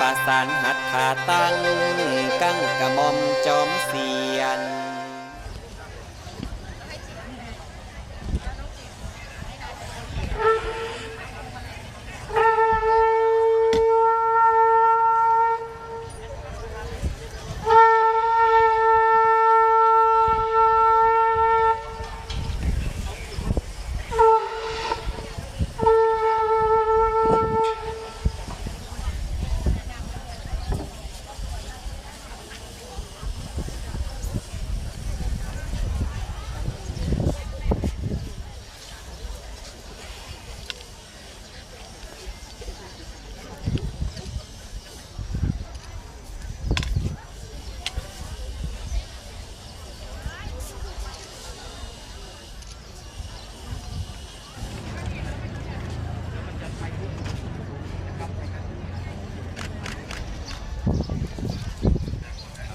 ปาสานหัดขาตั้งกั้งกระมอมจอมเสียน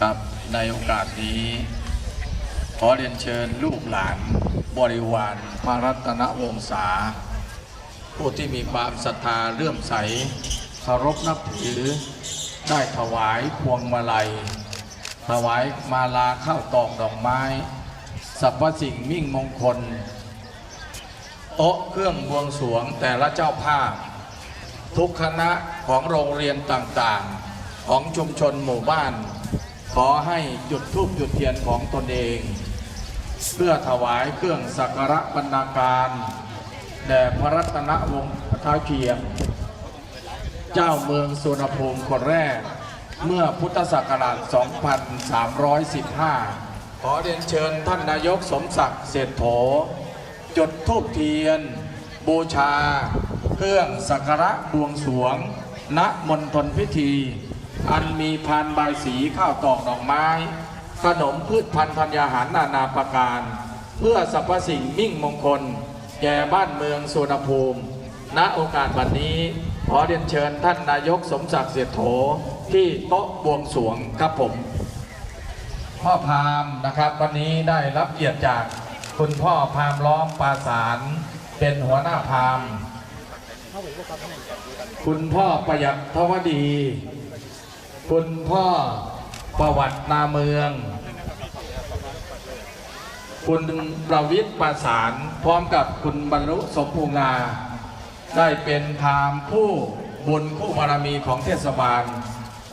ครับในโอกาสนี้ ขอเรียนเชิญลูกหลานบริวารพระรัตนวงศา ผู้ที่มีความศรัทธาเลื่อมใสเคารพนับถือ ได้ถวายพวงมาลัย ถวายมาลาข้าวตอกดอกไม้สรรพสิ่งมิ่งมงคลโต๊ะเครื่องบวงสรวงแต่ละเจ้าภาพ ทุกคณะของโรงเรียนต่างๆ ของชุมชนหมู่บ้าน ขอให้จุดธูปจุดเทียนของตนเอง เพื่อถวายเครื่องสักการะบรรณาการแด่พระรัตนวงศ์ท้าเทียมเจ้าเมืองสุวรรณภูมิคนแรก เมื่อพุทธศักราช 2315 ขอเรียนเชิญท่านนายกสมศักดิ์เศรษฐโถจุดธูปเทียน บูชา เครื่องสักการะบวงสวง ณมณฑลพิธี อันมีพานใบสีข้าวตอกดอกไม้ ขนมพืชพันธุ์ธัญญาหารนานาประการ เพื่อสรรพสิ่งมิ่งมงคล แก่บ้านเมืองสุวรรณภูมิ ณโอกาสวันนี้ ขอเรียนเชิญท่านนายกสมศักดิ์เสียโถที่โต๊ะบวงสวงครับผม พ่อพามนะครับ วันนี้ได้รับเกียรติจากคุณพ่อพามล้อมปราสารเป็นหัวหน้าพามคุณพ่อประหยัดทวดี คุณพ่อประวัตินาเมือง คุณประวิทย์ประสานพร้อมกับคุณบรรลุสมภูงา ได้เป็นทามผู้บุญคู่บารมีของเทศบาล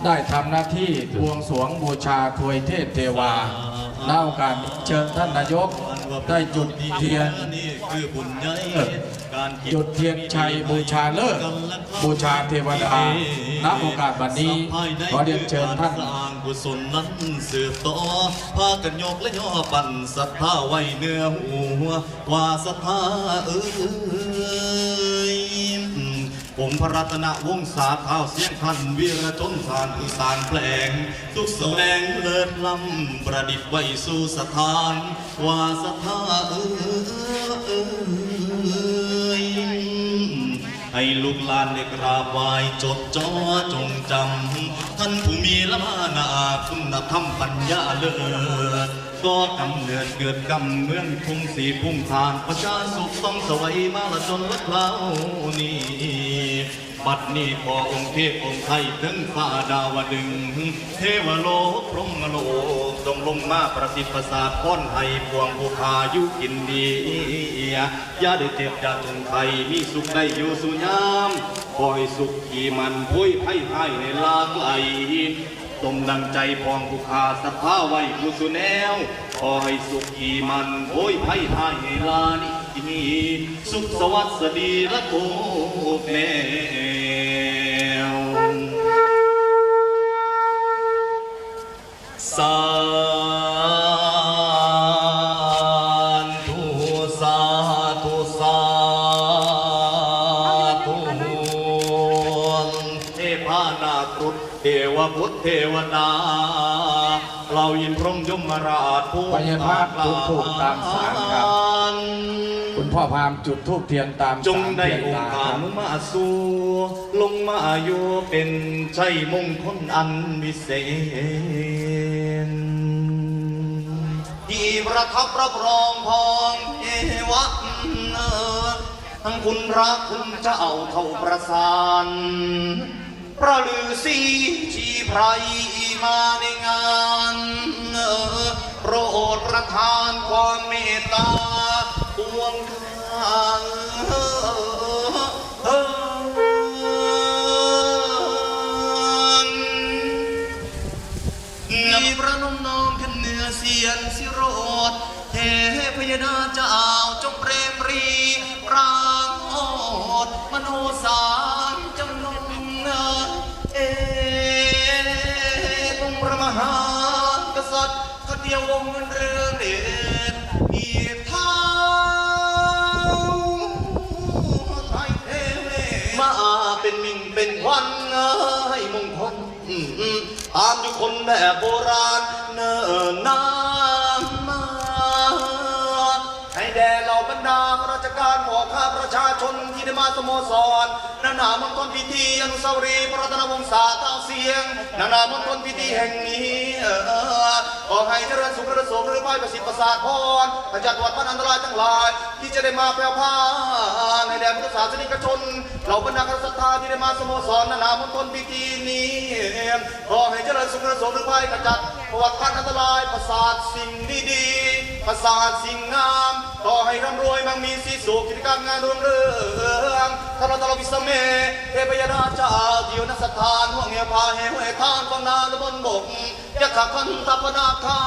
ได้ทำหน้าที่บวงสรวงบูชาถวยเทพเทวา ณโอกาสเชิญท่านนายกได้จุดเทียนการกินจุดเทียนชัยบูชาเลิกษ์บูชาเทวดาณโอกาสวันนี้ขอเรียนเชิญท่านสร้างกุศลนั้นสืบต่อพากันยกและย่อปั่นศรัทธาไว้เนื้อหัวว่าศรัทธาเอ้ย ผมพระรัตนวงศาเท้าเสียงพันวีรชนสารอีสานแปลง ทุกแสวงเลิศล้ำประดิษฐ์ไว้สู่สถาน ว่าศรัทธาเอ้ยให้ลูกหลานได้กราบไหว้จดจ่อจงจำ ท่านผู้มีละมานาคุณธรรมปัญญาเลิศ ก็กำเนิดเกิดกำเมืองทุ่งสีพุ่งทานประชาสุขต้องสวัยมาละจนวัดเรานี้บัดนี้พอองค์เทพองค์ไทยถึงฟ้าดาวดึง เทวโลกพรหมโลกลงมาประสิทธิ์ประสาทพ้นให้พวงผู้คายู่กินดีอย่าได้เจ็บอย่าจนไทยมีสุขได้อยู่สุยามคอยสุขกี่มันพุ้ยไพ่ให้ในลาไกล ตมดังใจพองผู้คาสภาไว้ผู้สุแนวขอให้สุขีมันโอ้ยไพ่ให้ในลานี้สุขสวัสดีละโกแมวสา พุทธเทวดาเรายินพรหมยมราชผู้พญานาคทุกถูกตามสารครับ คุณพ่อพามจุดทูบเทียนตามจงสารได้เทียนองตาค์คการับรมาสู่ลงมาอยู่เป็นชัยมงคลอันวิเศษที่ประทับรับรองพองเอวะเออทั้งคุณพระคุณเจ้าเท่าประสาน พระฤาษีชีไพรมาในงานโปรดประทานความเมตตาปวงทางมีพระนมน้อมขึ้นเหนือเสียนสิโรดเทพยดาเจ้าจงเปรมรีรา เดียววงเงินเรืองเดชอีเท้าไทยเทเวมาเป็นมิ่งเป็นควันให้มงคลอืมอืมตามอยู่คนแบบโบราณเนิ่นนานมาให้แด่เหล่าบรรดาราชการพ่อข้าประชาชนที่ได้มาสโมสรนานามณฑลพิธีอนุสาวรีย์พระรัตนวงศาเต้าเสียง นานามณฑลพิธีแห่งนี้เออ ให้เจริญสุขริญสมหรือไม่ประสิทธิ์ประสาทพรขจัดวัฏพันอันตรายทั้งหลาย ที่จะได้มาแปลพานในแด่พุทธศาสนิกชน เหล่าบรรดาคณะศรัทธาที่ได้มาสโมสรนานามณฑลพิธีนี้ขอให้เจริญสุขริญสมหรือไม่ขจัดวัฏพันอันตรายประสาทสิ่งดีๆประสาทสิ่งงามขอให้ร่ำรวยมั่งมีสีสุขกิจการงานรุ่งเรืองท่านตลอดวิสเมเทพยดาเจ้าที่อยู่ณสถานห่วงเหวพาเหวให้ทานกองนาละบนบก ยักษ์ขันตัปนาคา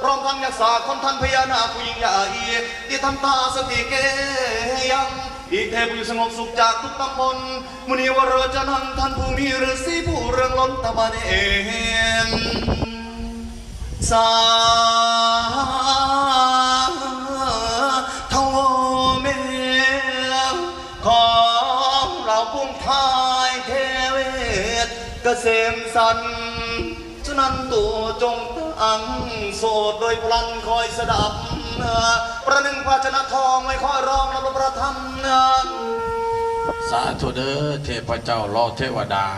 พร้อมทั้งยักษ์สาคนท่านพญานาคผู้ยิ่งใหญ่ที่ทำตาสติเกยังอีกเทพอยู่สงบสุขจากทุกตำบลมุนีวรจนันท่านผู้มีฤาษีผู้เรืองล้นตะบันเองสาธุเมของเราพุ่งทายเทเวศเกษมสัน นั้นตัวจงตั้งโสดโดยพลันคอยสดับ ประหนึ่งภาชนะทองไม่คอยร้องรับประทำนั้นสาธุเด้อเทพเจ้าลอเทวดา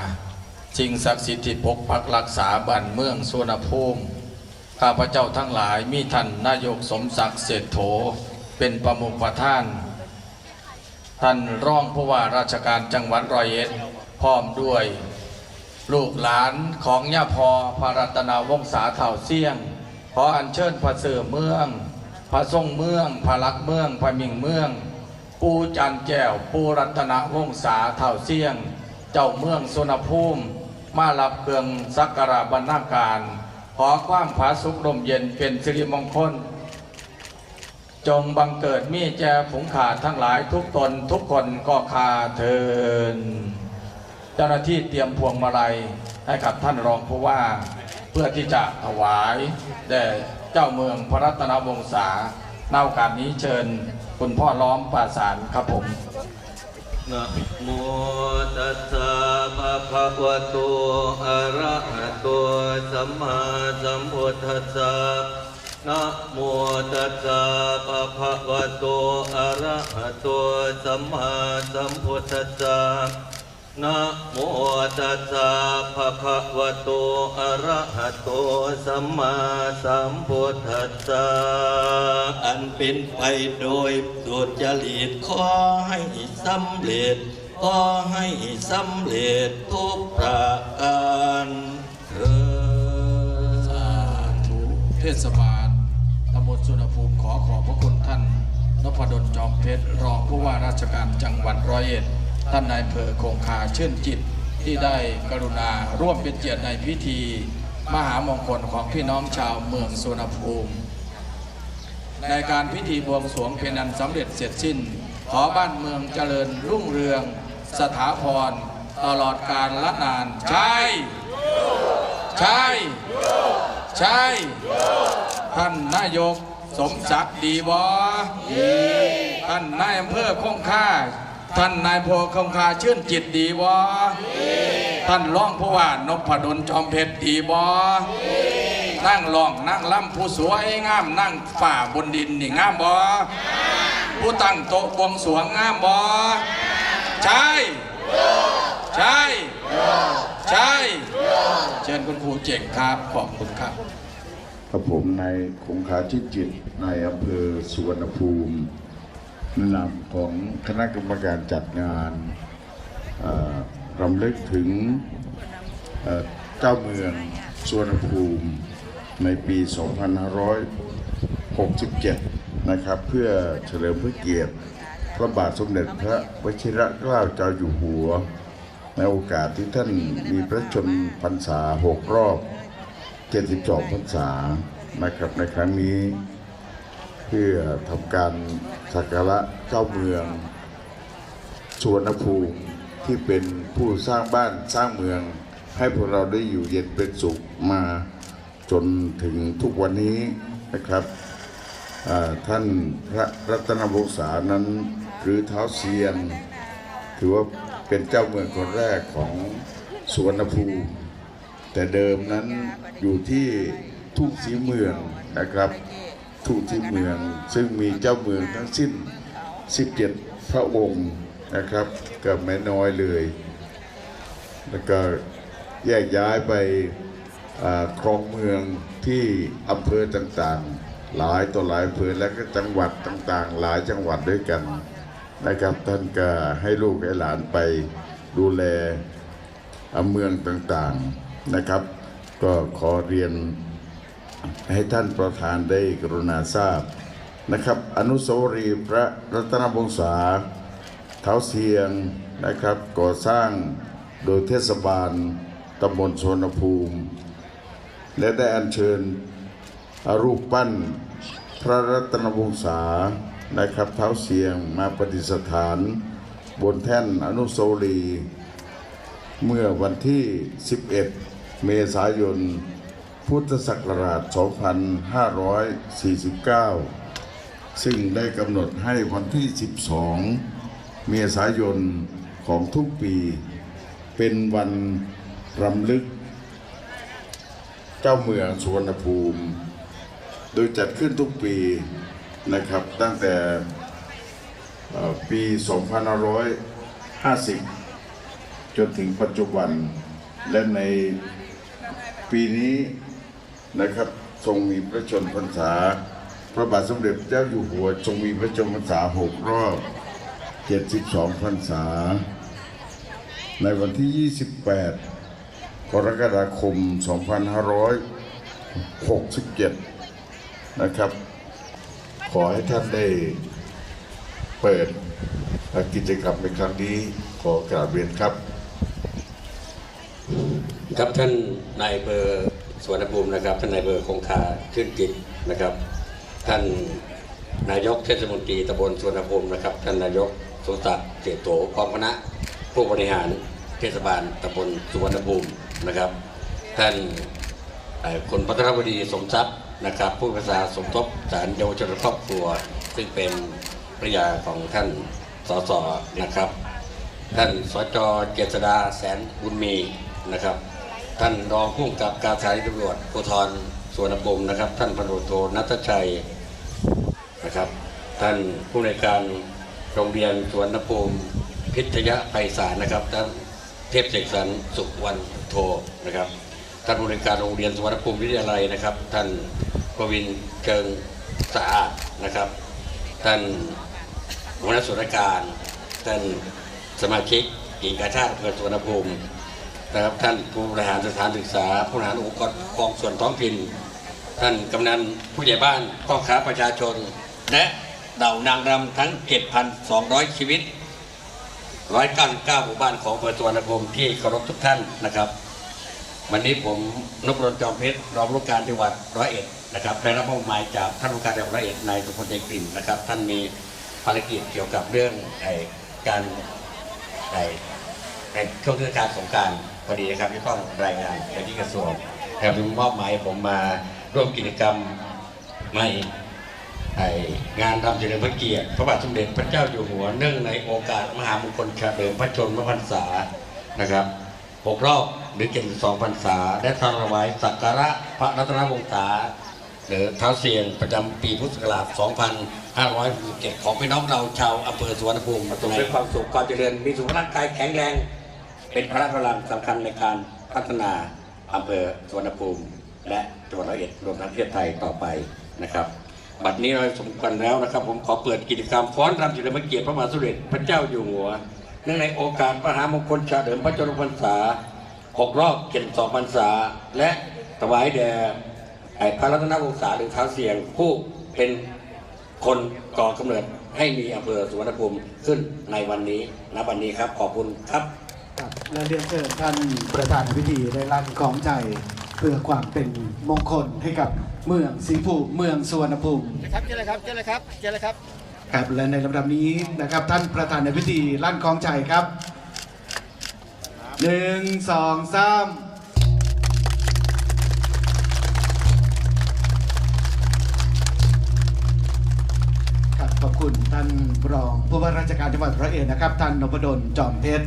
สิ่งศักดิ์สิทธิ์ปกปักรักษาบ้านเมืองสวนภูมิข้าพเจ้าทั้งหลายมีท่านนายกสมศักดิ์เศรษฐโถเป็นประมุขประท่าน ท่านรองผู้ว่าราชการจังหวัดร้อยเอ็ดพร้อมด้วย ลูกหลานของย่าพอพระรัตนาวงศาเถ่าเสี่ยง ขออัญเชิญพระเสือเมือง พระทรงเมือง พระลักเมือง พระมิ่งเมือง ปูจันแก้ว ปูรัตนวงศาเถ่าเสี่ยง เจ้าเมืองสุนภูมิ มารับเครื่องสักการะบรรณาการ ขอความผาสุกลมเย็นเป็นสิริมงคล จงบังเกิดมีแจผงขาดทั้งหลายทุกตนทุกคนก็คาเทิน เจ้าหน้าที่เตรียมพวงมาลัยให้กับท่านรองผู้ว่าเพื่อที่จะถวายแด่เจ้าเมืองพระรัตนวงศาในโอกาสนี้เชิญคุณพ่อล้อมป่าสารครับผมนะโมตัสสะภะคะวะโตอะระหะโตสัมมาสัมพุทธัสสะนะโมตัสสะภะคะวะโตอะระหะโตสัมมาสัมพุทธัสสะ นะโมตัสสะภะคะวะโต อะระหะโต สัมมาสัมพุทธัสสะ อันเป็นไปโดยสุจริตขอให้สำเร็จ ขอให้สำเร็จทุกประการเถิดสาธุเทศบาลตำบลสุนภูมิขอขอบพระคุณท่านนพดลจอมเพชร รองผู้ว่าราชการจังหวัดร้อยเอ็ด ท่านนายอำเภอคงคาชื่นจิตที่ได้กรุณาร่วมเป็นเกียรติในพิธี มหามงคลของพี่น้องชาวเมืองสุนภูมิ ในการพิธีบวงสรวงเป็นอันสำเร็จเสร็จสิ้น ขอบ้านเมืองเจริญรุ่งเรือง สถาพร ตลอดกาลละนานใช่ใช่ใช่ท่านนายกสมศักดิ์ดีบอท่านนายอำเภอคงค่า ท่านนายโพคงคาชื่นจิตดีบอท่านร้องผู้ว่านพดลจอมเพชรดีบอนั่งลองนั่งล่ำผู้สวยงามนั่งฝ่าบนดินนี่งามบ่ผู้ตั้งโต๊ะบวงสวงงามบ่ใช่ใช่ใช่เชิญคุณครูเจ๋งครับขอบคุณครับกับผมนายคงคาชิดจิตนายอำเภอสุวรรณภูมิ นนามของคณะกรรมการจัดงานรำลึกถึงเจ้าเมืองสวรรณภูมิในปี 2567 นะครับ เพื่อเฉลิมพระเกียรติ พระบาทสมเด็จพระวชิรเกล้าเจ้าอยู่หัว ในโอกาสที่ท่านมีพระชนพรรษาหกรอบ 72 พรรษานะครับในครั้งนี้ เพื่อทำการสักการะเจ้าเมืองสวนภูมิที่เป็นผู้สร้างบ้านสร้างเมือง ให้พวกเราได้อยู่เย็นเป็นสุขมาจนถึงทุกวันนี้นะครับท่านพระรัตนวงศานั้น หรือเท้าเซียน ถือว่าเป็นเจ้าเมืองคนแรกของสวนภูมิแต่เดิมนั้นอยู่ที่ทุ่งสีเมืองนะครับ ทุ่งสีเมือง ซึ่งมีเจ้าเมืองทั้งสิ้น 17 พระองค์นะครับก็ไม่น้อยเลย แล้วก็แยกย้ายไปครองเมืองที่อำเภอต่างๆ หลายต่อหลายอำเภอและก็จังหวัดต่างๆ หลายจังหวัดด้วยกันนะครับท่านก็ให้ลูกให้หลานไปดูแลอำเมืองต่างๆนะครับ ก็ขอเรียน ให้ท่านประธานได้กรุณาทราบนะครับ อนุสาวรีย์พระรัตนวงศาเท้าเสียงนะครับ ก่อสร้างโดยเทศบาลตำบลโซนภูมิ และได้อัญเชิญรูปปั้นพระรัตนวงศานะครับเท้าเสียงมาประดิษฐาน บนแท่นอนุสาวรีย์เมื่อวันที่ 11 เมษายน พุทธศักราช 2549 ซึ่งได้กำหนดให้วันที่ 12 เมษายนของทุกปี เป็นวันรำลึก เจ้าเมืองสุวรรณภูมิ โดยจัดขึ้นทุกปีนะครับตั้งแต่ปี 2550 จนถึงปัจจุบันและในปีนี้ นะครับ ทรงมีพระชนพรรษา พระบาทสมเด็จเจ้าอยู่หัวทรงมีพระชนพรรษาหกรอบ72พรรษา ในวันที่ 28 กรกฎาคม 2567 นะครับ ขอให้ท่านได้เปิดกิจกรรมในครั้งนี้ขอกราบเรียนครับ ครับท่านนายอำเภอ สวนภูมินะครับท่านนายอำเภอคงคาชื่นจิตนะครับ ท่านนายกเทศมนตรีตำบลสวนภูมินะครับ ท่านนายกสมศักดิ์เจโตพร้อมคณะผู้บริหารเทศบาลตำบลสุวรรณภูมินะครับ ท่านคุณพัทรบดีสมทรัพย์นะครับ ผู้ประชาสมทบสารเยาวชนครอบครัว ซึ่งเป็นภรรยาของท่านสสนะครับ ท่านสจเจษดาแสนบุญมีนะครับ ท่านรองผู้กำกับการสถานีตำรวจภูธรสวนภูมินะครับ ท่านพันตำรวจโทนัทชัยนะครับ ท่านผู้ในการโรงเรียนสวนภูมิพิทยไพศาลนะครับท่านเทพเสกสรรสุวรรณโทนะครับท่านผู้ในการโรงเรียนสวนภูมิวิทยาลัยนะครับ ท่านประวินเชิงสะอาดนะครับ ท่านหัวหน้าส่วนราชการท่านสมาชิกหญิงกาชาติอำเภอสวรรณภูมิ นะครับท่านผู้บริหารสถานศึกษา ผู้บริหารองค์กรกองส่วนท้องถิ่น ท่านกำนันผู้ใหญ่บ้านพ่อค้าประชาชน และเหล่านางรำทั้ง 7,200 ชีวิต 199หมู่บ้านของอำเภอสวรรณภูมิที่เคารพทุกท่านนะครับ วันนี้ผมนพดลจอมเพชรรองผู้การจังหวัดร้อยเอ็ดนะครับได้รับมอบหมายจากท่านผู้การจังหวัดร้อยเอ็ดนายสุพลใจกลิ่นนะครับ ท่านมีภารกิจเกี่ยวกับเรื่องการไอ้ ในช่วงเทศกาลสงการพอดีนะครับที่ต้องรายงานไปที่กระทรวงนะครับมอบหมายผมมาร่วมกิจกรรมในงานทำเฉลิมพระเกียรติพระบาทสมเด็จพระเจ้าอยู่หัวเนื่องในโอกาสมหามงคลเฉลิมพระชนมพรรษานะครับหกรอบหรือ72พรรษาและถวายสักการะพระรัตนวงศาหรือเท้าเสียงประจำปีพุทธศักราช 2567 ของพี่น้องเราชาวอำเภอสุวรรณภูมิประสบด้ความสุขความเจริญมีสุขภาพร่างกายแข็งแรง เป็นพละกำลังสำคัญในการพัฒนาอำเภอสุวรรณภูมิ และจังหวัดร้อยเอ็ดรวมทั้งประเทศไทยต่อไปนะครับ บัดนี้เราสมควรแล้วนะครับ ผมขอเปิดกิจกรรมฟ้อนรำเฉลิมพระเกียรติพระมหาสมเด็จพระเจ้าอยู่หัวเนื่องในโอกาสมหามงคลเฉลิมพระชนมพรรษาหกรอบเจ็ดสองพรรษา และถวายแด่พระรัตนวงศาหรือท้าเสียงผู้เป็นคนก่อกำเนิดให้มีอำเภอสุวรรณภูมิขึ้นในวันนี้ณวันนี้ครับขอบคุณครับ และเรียนเชิญท่านประธานในพิธีได้ลั่นของใจเพื่อความเป็นมงคลให้กับเมืองสีภูมิเมืองสุวรรณภูมิครับเจอเลยครับเจอเลยครับเจอเลยครับครับและในลำดับนี้นะครับท่านประธานในพิธีลั่นของใจครับหนึ่งสองสามครับขอบคุณท่านรองผู้ว่าราชการจังหวัดร้อยเอ็ดนะครับ ท่านนพดลจอมเพชร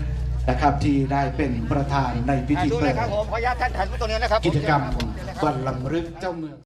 นะครับที่ได้เป็นประธานในพิธีดูเลเปิยดครับผมขออนุญาตท่านถ่ายรูปตรงนี้นะครับผกิจกรรมเชิญเลยครับวันลำลึกเจ้าเมือง